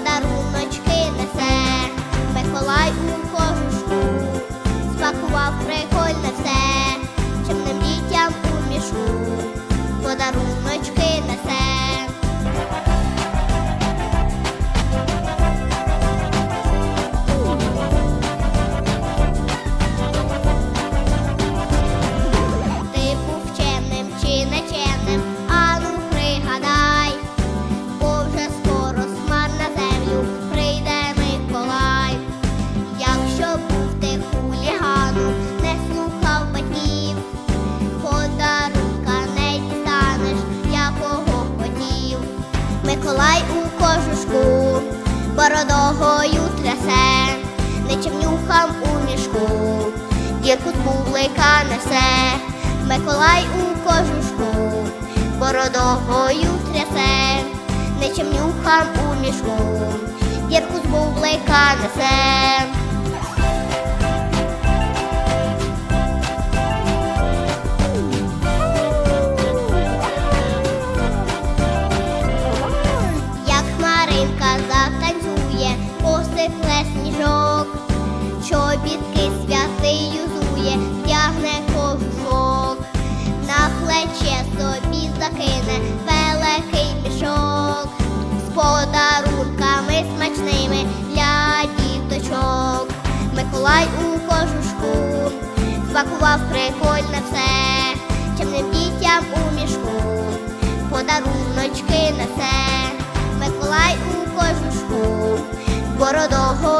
подарунок. Бородогою трясе, нечим нюхам у мішку, дірку бублика несе, Миколай у кожушку, бородогою трясе, нечим нюхам у мішку, дірку з бублика несе. Юзує, тягне кожушок, на плече собі закине великий мішок, з подарунками смачними для діточок. Миколай у кожушку, спакував прикольне все, чимним дітям у мішку подаруночки несе, Миколай у кожушку, бородогою